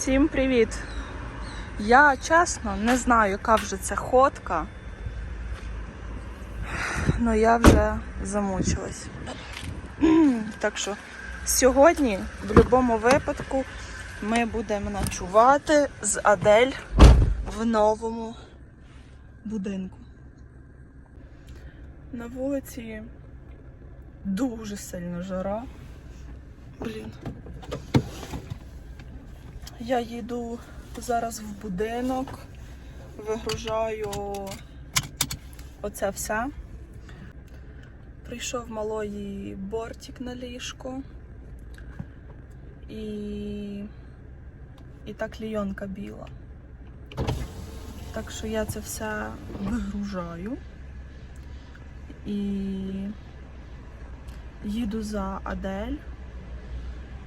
Всім привіт! Я чесно не знаю, яка вже це ходка. але я вже замучилась. Так що сьогодні, в будь-якому випадку, ми будемо ночувати з Адель в новому будинку. На вулиці дуже сильно жара. Блін. Я їду зараз в будинок, вигружаю оце все. Прийшов малої бортик на ліжко і, і та клійонка біла. Так що я це все вигружаю і їду за Адель.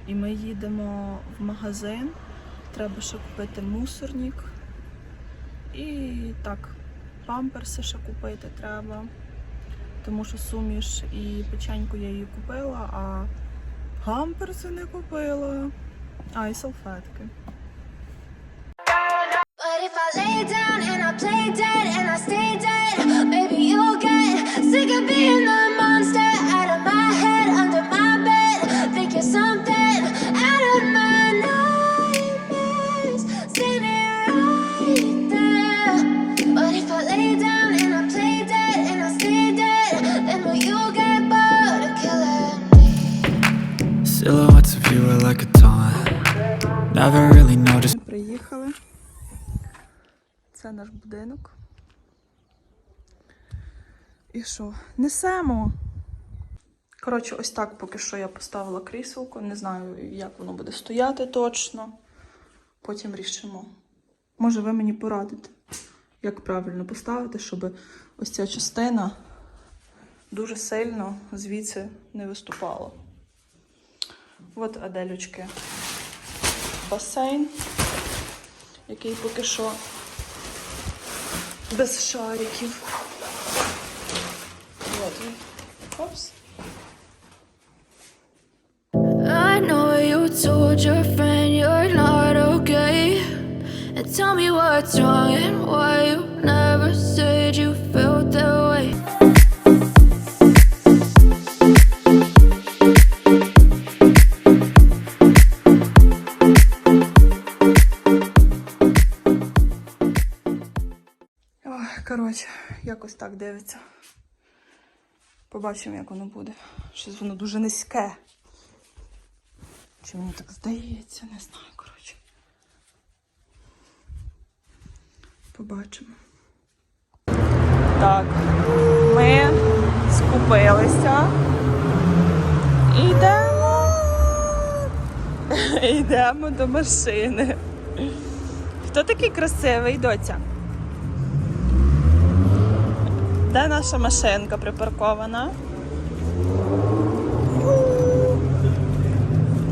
І ми їдемо в магазин. Треба ще купити мусорник. І так, памперси ще купити треба. Тому що суміш і печеньку я її купила, а памперси не купила. А, і салфетки. But if I lay down Це наш будинок. І що? Несемо. Коротше, ось так поки що я поставила кріселко. Не знаю, як воно буде стояти точно. Потім рішимо. Може, ви мені порадите, як правильно поставити, щоб ось ця частина дуже сильно звідси не виступала. От Аделючки. Басейн, який поки що без шариків. От він. Опс. I know you told your friend you're not okay. And tell me what's wrong and why you never said you так дивиться. Побачимо, як воно буде. Щось воно дуже низьке. Чи мені так здається, не знаю, коротше. Побачимо. Так, ми скупилися. Йдемо. Йдемо до машини. Хто такий красивий, доця? Де наша машинка припаркована?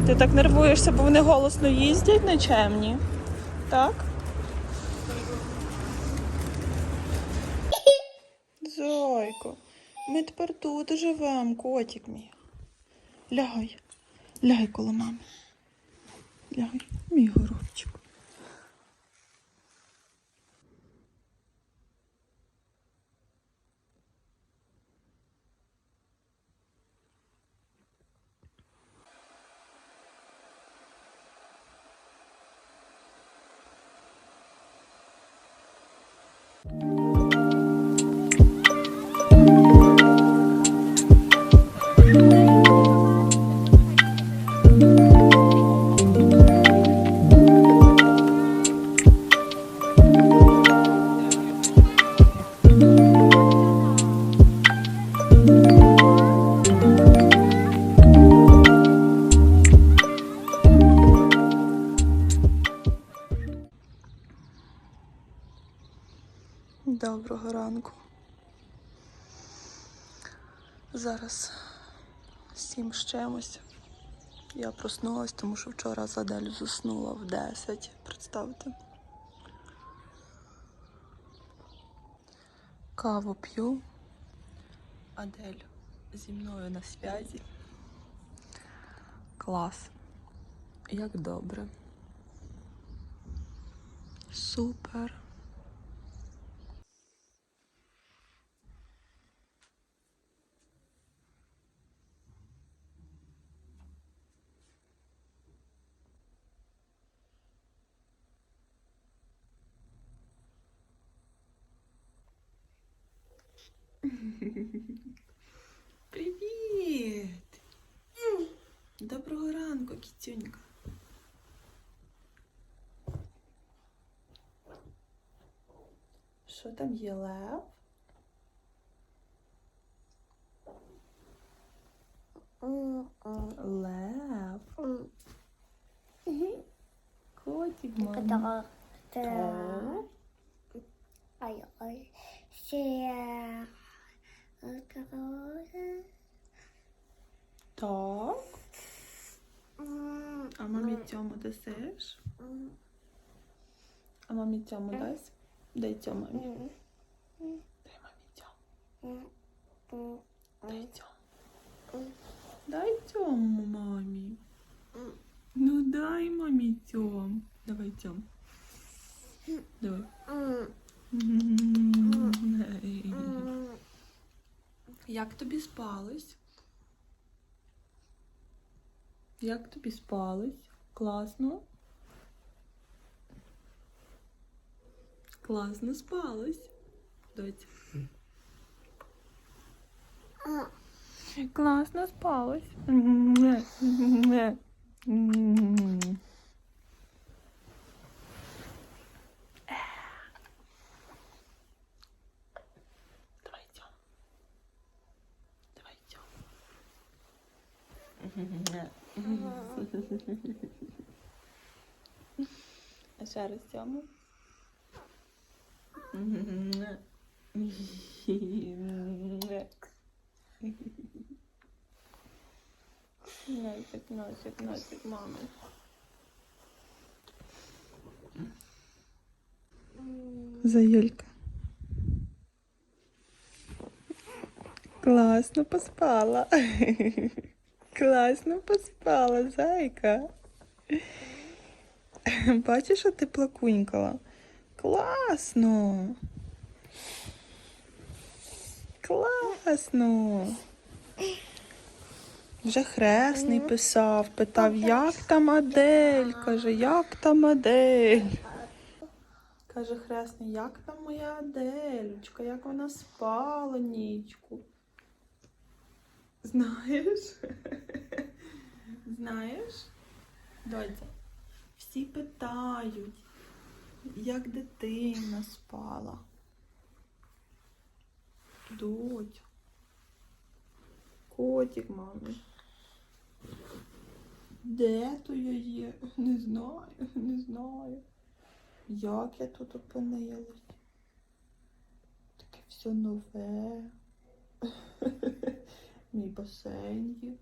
Ти так нервуєшся, бо вони голосно їздять нечемні. Так? Зойко, ми тепер тут живемо, котик мій. Лягай, лягай коло мами. Лягай, мій горобчик. Доброго ранку. Зараз сім з чимось. Я проснулась, тому що вчора Задель заснула в 10. Представте. Каву п'ю. Адель зі мною на зв'язі. Клас. Як добре. Супер. Привіт! Доброго кітюнька. Що там є лев? Лев. Котик, мама. Так. Ой, ой, ще Так. А мамі цьому дасиш? А мамі цьому дасть? Дай цьому мамі. Дай мамі цьому. Дай цьому. Дай цьому мамі. Ну дай мамі цьому. Давай цьому. Давай. Як тобі спалось? Як тобі спалось? Класно? Класно спалось. Доця. Класно спалось. Давай цьому. Давай цьому. А ще раз цьому. Носик, носик, носик, мами. Заєлька. Класно поспала. Класно поспала, зайка. Бачиш, що ти плакунькала? Класно. Класно. Вже хресний писав, питав, як там Адель? Каже, як там Адель? Каже хресний, як там моя Адельочка, як вона спала нічку. Знаєш? Знаєш? Доця, всі питають, як дитина спала. Дочь. Котик, мами. Де то я є? Не знаю, не знаю. Як я тут опинилась? Таке все нове. Мій басейн є.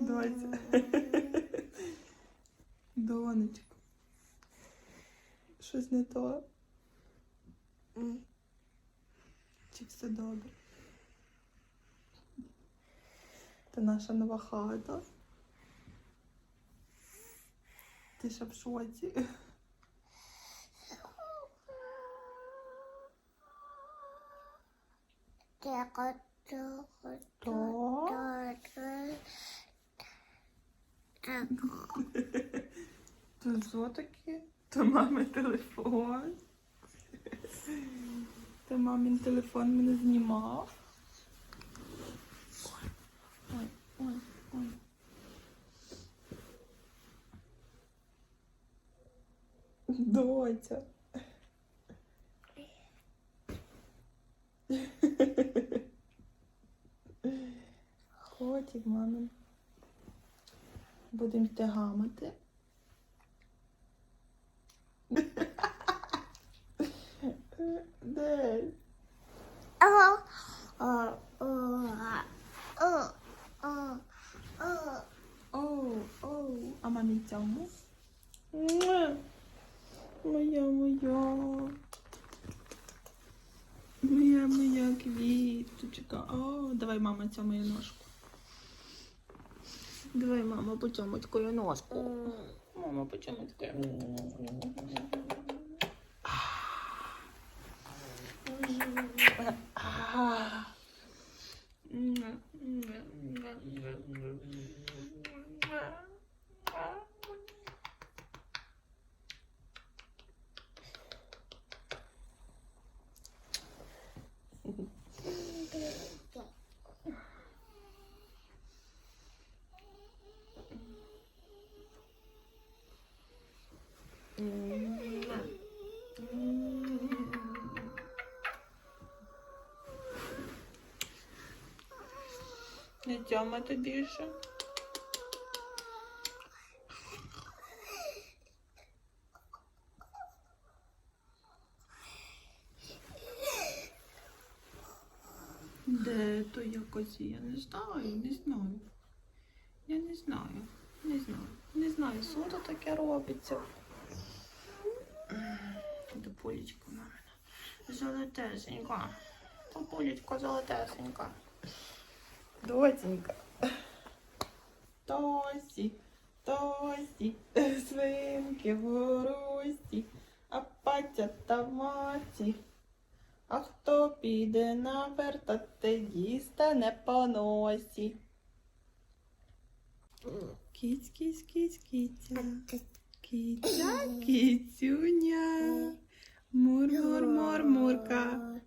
Доця. Донечко. Щось не то? Чи все добре? Це наша нова хата. Ти ще в шоці? Так. То що таке? То мами телефон. То мамин телефон мене знімав. Ой, ой, мамин. Будемо оу. А мамі цьому? Моя, моя. Моя, моя квіточка. О, давай, мама, цьому ножку. Давай, мама, потьомочкою ножку. Мама, потьомочкою. Ой, Тямати більше. Де то якось? Я не знаю, не знаю. Я не знаю, не знаю, не знаю, що то таке робиться. До полічка мене. Золотесенька. Полічка золотесенька. Доценька. Тосі, тосі, свинки в горості, а паця та маці. А хто піде на вертати, дістане по носі. Кіць, кіць, кіць, кіця. Кіця, кіцюня. Мур, мур, мур, мурка.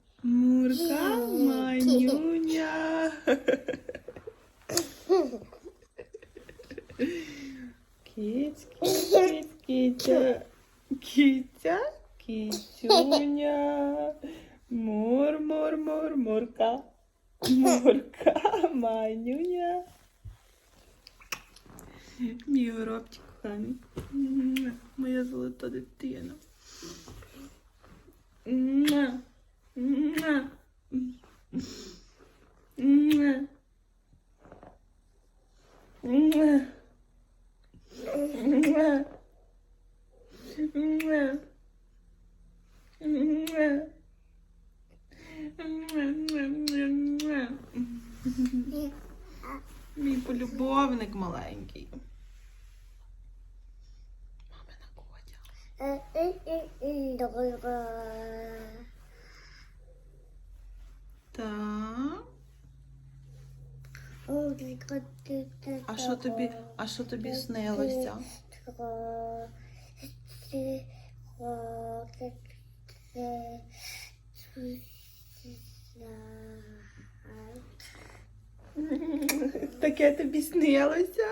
Так. А що тобі, а що тобі снилося? Таке тобі снилося?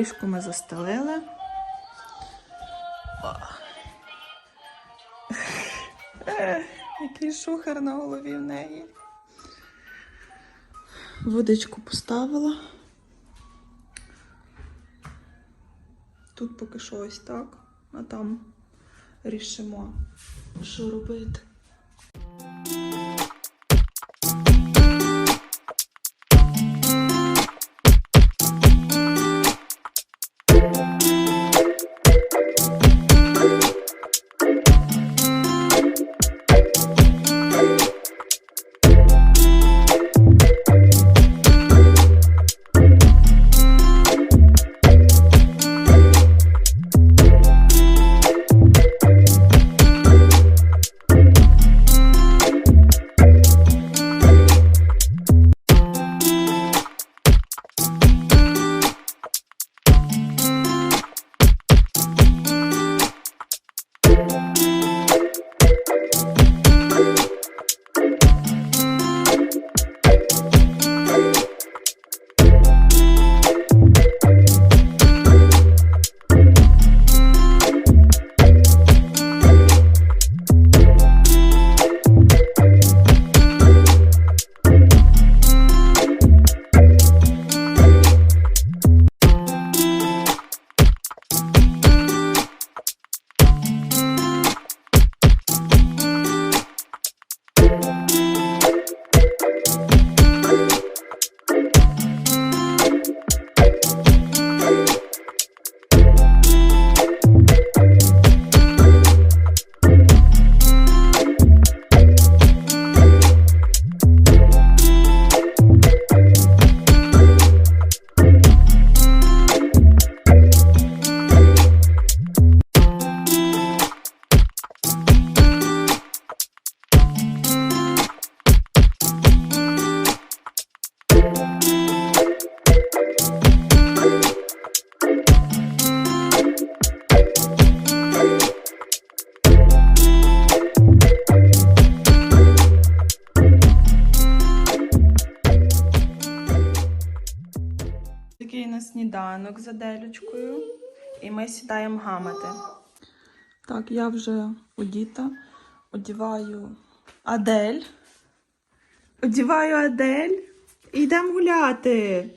Ліжко ми застелили. Який шухер на голові в неї. Водичку поставила. Тут поки що ось так, а там рішимо, що робити. Сніданок з Аделючкою. І ми сідаємо гамати. Так, я вже одіта. Одіваю Адель. Одіваю Адель. І йдемо гуляти.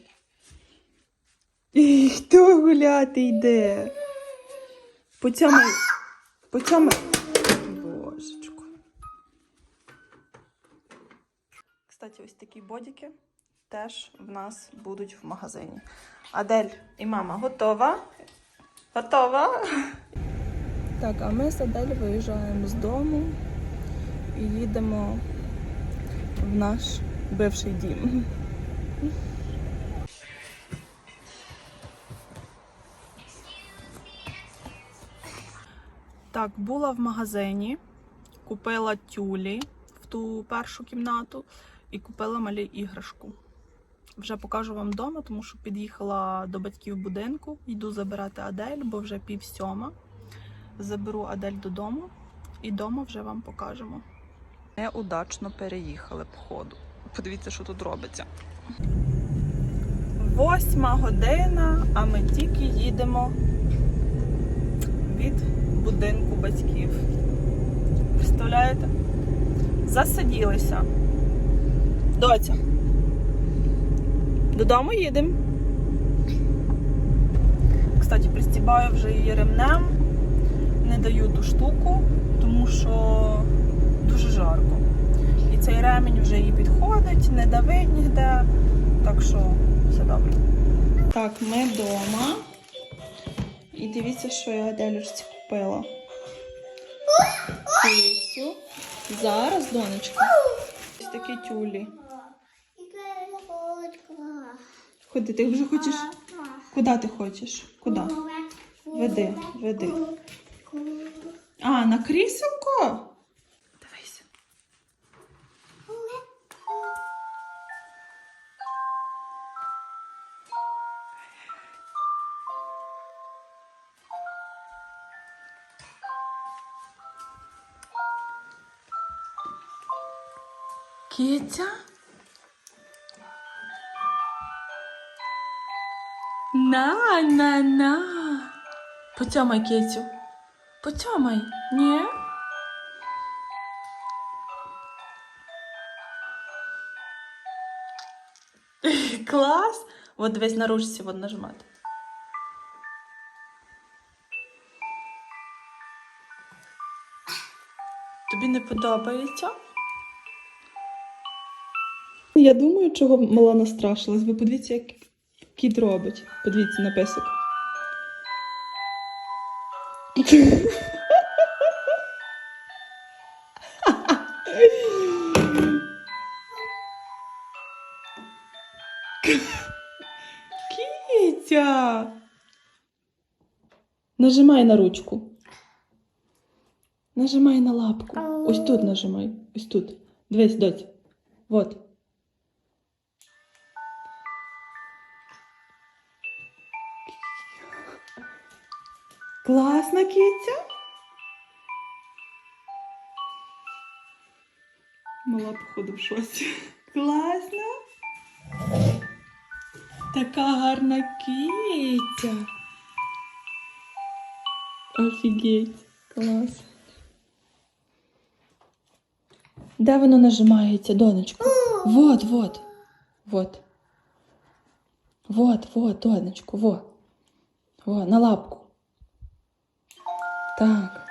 І хто гуляти йде? По цьому. По цьому. Божечку. Кстати, ось такі бодіки теж в нас будуть в магазині. Адель і мама готова? Готова? Так, а ми з Адель виїжджаємо з дому і їдемо в наш бивший дім. Так, була в магазині, купила тюлі в ту першу кімнату і купила малі іграшку. Вже покажу вам вдома, тому що під'їхала до батьків будинку. Йду забирати Адель, бо вже пів сьома. Заберу Адель додому і вдома вже вам покажемо. Неудачно переїхали по ходу. Подивіться, що тут робиться. Восьма година, а ми тільки їдемо від будинку батьків. Представляєте? Засиділися. Доця. Додому їдемо. Кстати, пристібаю вже її ремнем. Не даю ту штуку, тому що дуже жарко. І цей ремінь вже їй підходить, не давить ніде. Так що все добре. Так, ми вдома. І дивіться, що я Аделюшці купила. Кицю. Зараз, донечка. Ось такі тюлі. Ходи, ти вже хочеш. Куди ти хочеш? Куди? Веди, веди. А, на кріселко? Потямай, Кітю. Потямай. Ні? Клас. От дивись на ручці от нажимати. Тобі не подобається? Я думаю, чого мала настрашилась. Ви подивіться, як кіт робить. Подивіться на песик. Кітя! Нажимай на ручку. Нажимай на лапку. Ось тут нажимай. Ось тут. Дивись, доть. Вот. Класна кітя. Мала походу в шоці. Класно. Така гарна кітя. Офігеть. Клас. Де воно нажимається, донечко? Вот, вот. Вот. Вот, вот, донечко, вот. Во, на лапку. Так.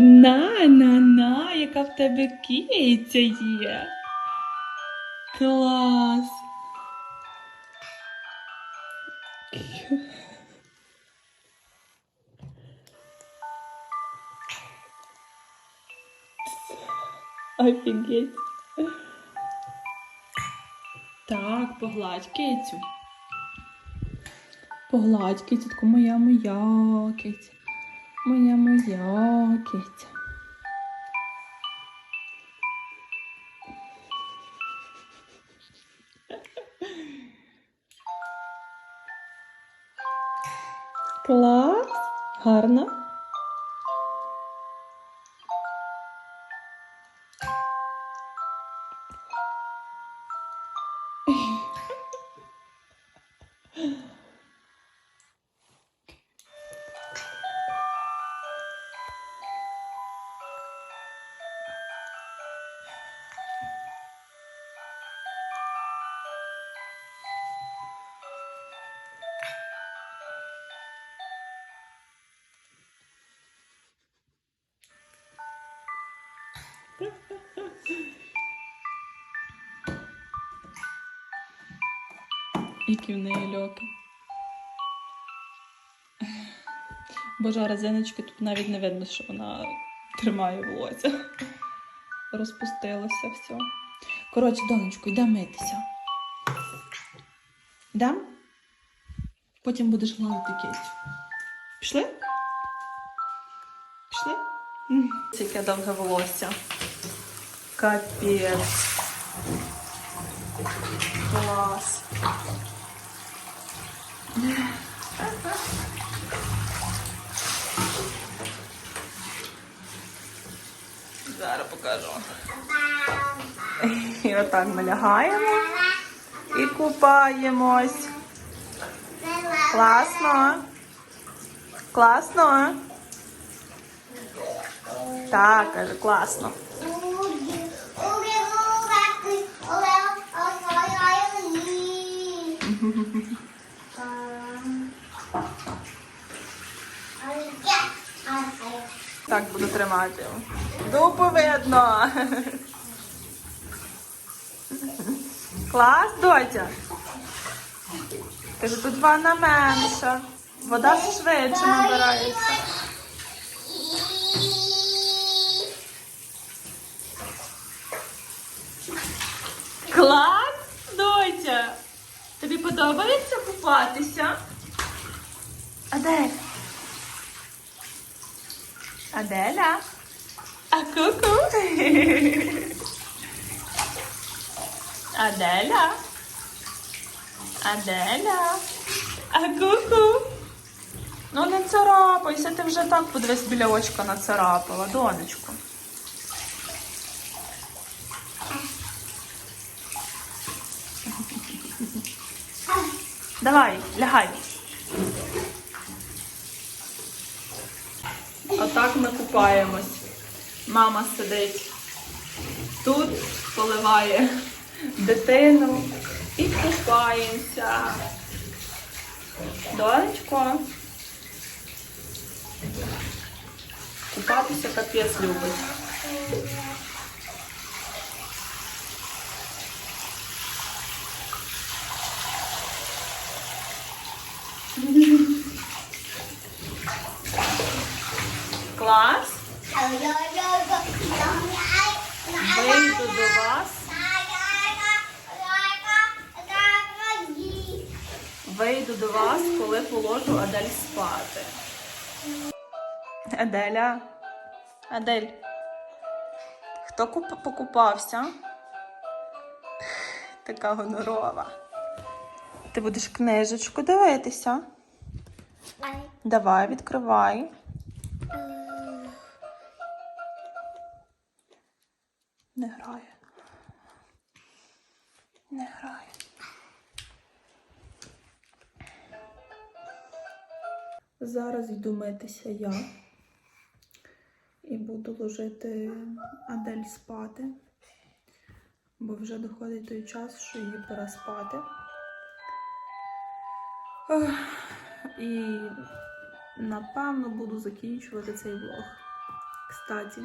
На, на, на, яка в тебе киця є. Клас. Офігеть. Так, погладь кицю. Погладь кицятку, моя моя киця. Моя моя киця. Клас, гарно. Які в неї льоки. Боже, резиночки тут навіть не видно, що вона тримає волосся. Розпустилося все. Коротше, донечко, йдемо митися. Йдемо? Потім будеш гладити кістю. Пішли? Пішли? Яке довге волосся. Капець. Клас. Зараз покажу. І отак ми лягаємо і купаємось. Класно. Класно. Так, каже, класно. Так буду тримати. Дупу видно. Клас, дотя. Каже, тут ванна менша. Вода швидше набирається. Клас, дотя. Тобі подобається купатися? Адель. Аделя. А ку-ку. Аделя. Аделя. А ку-ку. Ну не царапайся, ти вже так подивись біля очка нацарапала, донечку. Давай, лягай. Отак ми купаємось. Мама сидить тут, поливає дитину і купаємося. Донечко. Купатися капець любить. Клас. Вийду до вас. Вийду до вас, коли положу Адель спати. Аделя. Адель. Хто куп- покупався? Така гонорова. Ти будеш книжечку дивитися. Давай, відкривай. Не грає. Не грає. Зараз йду митися я буду ложити Адель спати, бо вже доходить той час, що її пора спати. І напевно буду закінчувати цей влог. Кстати,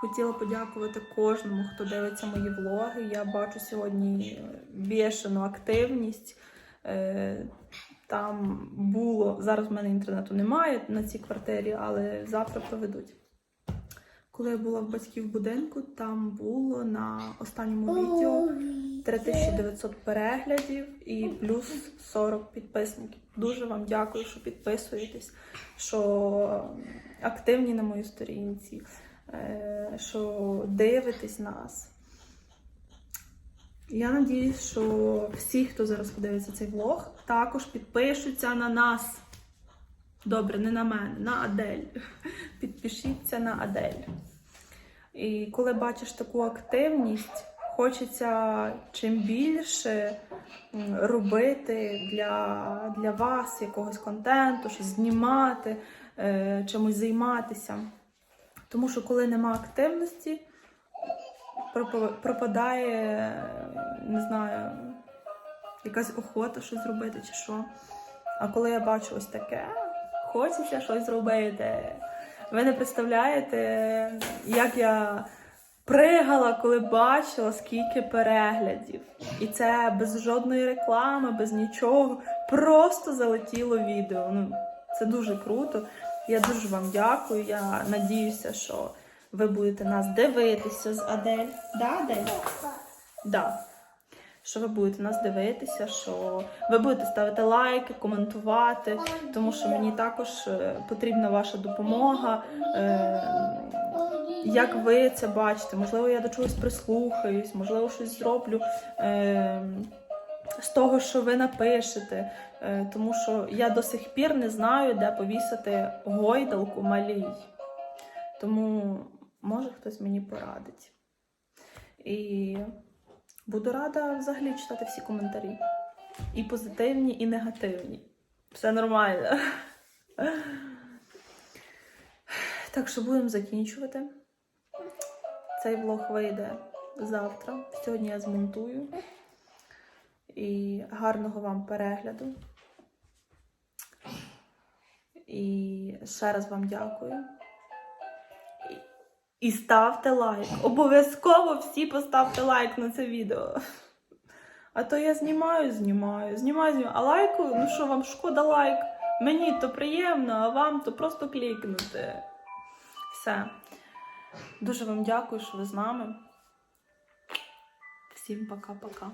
хотіла подякувати кожному, хто дивиться мої влоги. Я бачу сьогодні бешену активність. Е, Там було, зараз в мене інтернету немає на цій квартирі, але завтра проведуть. Коли я була в батьків будинку, там було на останньому відео 3900 переглядів і плюс 40 підписників. Дуже вам дякую, що підписуєтесь, що активні на моїй сторінці, е, що дивитесь нас. Я надіюсь, що всі, хто зараз подивиться цей влог, також підпишуться на нас. Добре, не на мене, на Адель. Підпишіться на Адель. І коли бачиш таку активність, хочеться чим більше робити для, для вас якогось контенту, щось знімати, е, чимось займатися. Тому що коли нема активності, пропа- пропадає, не знаю, якась охота щось зробити чи що. А коли я бачу ось таке, хочеться щось зробити. Ви не представляєте, як я пригала, коли бачила, скільки переглядів. І це без жодної реклами, без нічого. Просто залетіло відео. Ну, це дуже круто. Я дуже вам дякую. Я надіюся, що ви будете нас дивитися з Адель. Да, Адель? Да. Що ви будете нас дивитися, що ви будете ставити лайки, коментувати, тому що мені також е, потрібна ваша допомога. Е, Як ви це бачите? Можливо, я до чогось прислухаюсь, можливо, щось зроблю е, з того, що ви напишете. Тому що я до сих пір не знаю, де повісити гойдалку малій. Тому може хтось мені порадить. І буду рада взагалі читати всі коментарі. І позитивні, і негативні. Все нормально. Так що будемо закінчувати. Цей влог вийде завтра. Сьогодні я змонтую. І гарного вам перегляду. І ще раз вам дякую. І, ставте лайк. Обов'язково всі поставте лайк на це відео. А то я знімаю, знімаю, знімаю, знімаю. А лайку, ну що, вам шкода лайк? Мені то приємно, а вам то просто клікнути. Все. Дуже вам дякую, що ви з нами. Всім пока-пока.